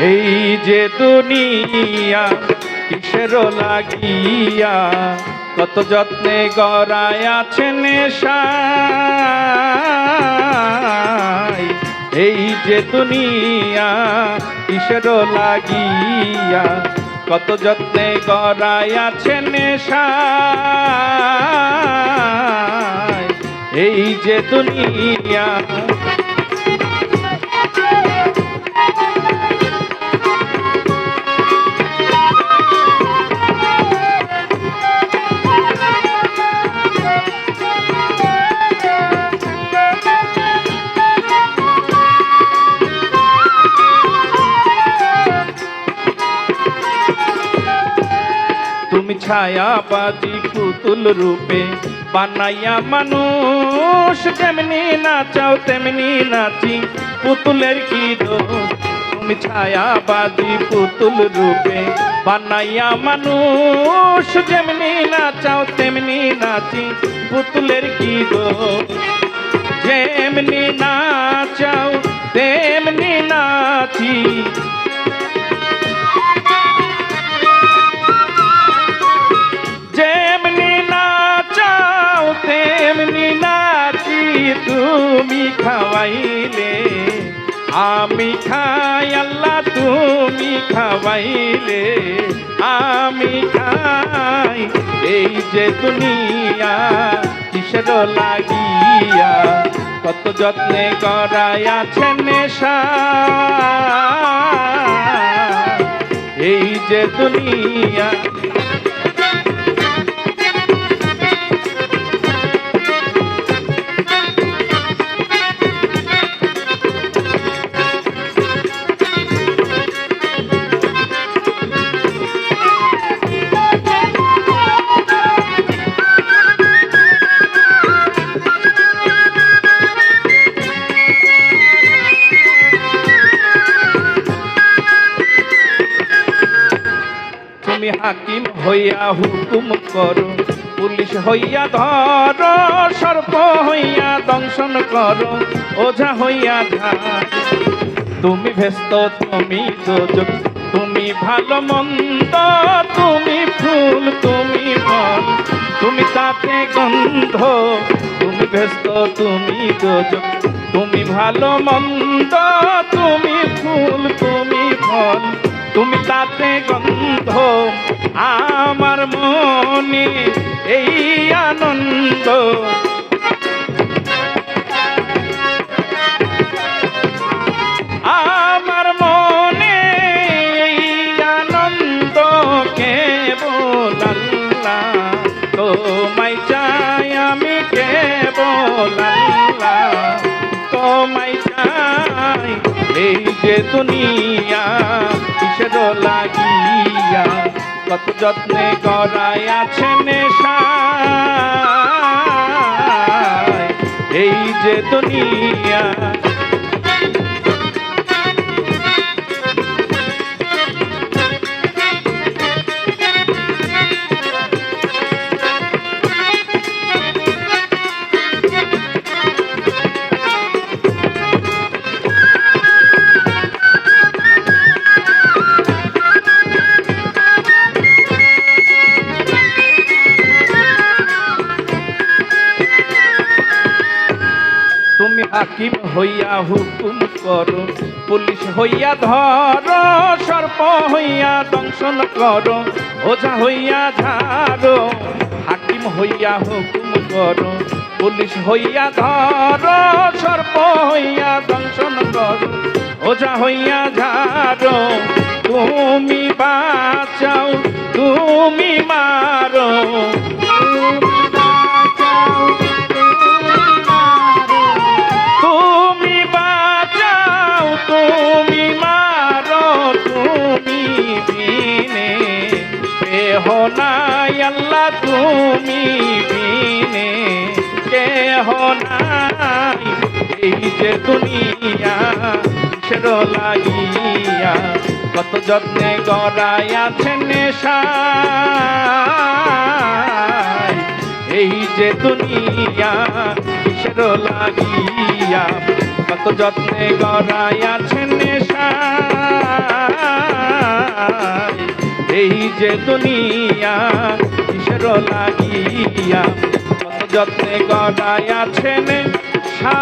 এই যে দুনিয়া কিসের লাগিয়া, কত যত্নে গড়ায় আছেন এই যে দুনিয়া কিসের লাগিয়া, কত যত্নে গড়ায় আছেন এই যে দুনিয়া তুমি ছায়াবাজি পুতুল রূপে বানাইয়া মানুষ যেমনি নাচাও তেমনি নাচি পুতুলের কি দোষ তুমি ছায়াবাজি পুতুল রূপে বানাইয়া মানুষ যেমনি নাচাও তেমনি নাচি পুতুলের কি দোষ যেমনি নাচাও খাওয়াইলে। আমি খাই আল্লাহ, তুমি খাওয়াইলে। আমি খাই এই যে দুনিয়া, কিসের লাগিয়া? কত যত্নে গড়াই আছেন নেশা। এই যে দুনিয়া হাকিম হইয়া হুকুম করো। পুলিশ হইয়া ধর, সর্প হইয়া দংশন করো, ওঝা হইয়া তুমি ভেস্ত, তুমি তুমি ভালো মন্দ, তুমি ফুল, তুমি ফল তুমি তাতে গন্ধ, তুমি ভেস্ত, তুমি দোজক তুমি ভালো মন্দ, তুমি ফুল, তুমি ফল তুমি তাতে গন্ধ, আমার মনে এই আনন্দ। আমার মনে এই আনন্দ কেবল আল্লাহ। তোমায় চাই আমি কেবল আল্লাহ। তোমায় চাই এই যে দুনিয়া কিসের লাগিয়া কত যত্নে গড়াই আছে নেশা। এই যে দুনিয়া হাকিম হইয়া হুকুম করো। পুলিশ হইয়া ধর, সর্প হইয়া দংশন করো ওঝা হইয়া ঝাড়ো। হাকিম হইয়া হুকুম করো, পুলিশ হইয়া ধর, সর্প হইয়া দংশন করো ওঝা হইয়া ঝাড়ো। তুমি বাঁচাও, তুমি মারো। নাই, এই যে দুনিয়া কিসের লাগিয়া, কত যত্নে গড়াই আছেন নেশা এই যে দুনিয়া কিসের লাগিয়া, কত যত্নে গড়াই আছেন নেশা এই যে দুনিয়া কিসের লাগিয়া যত্নে গড়াই আছেন সা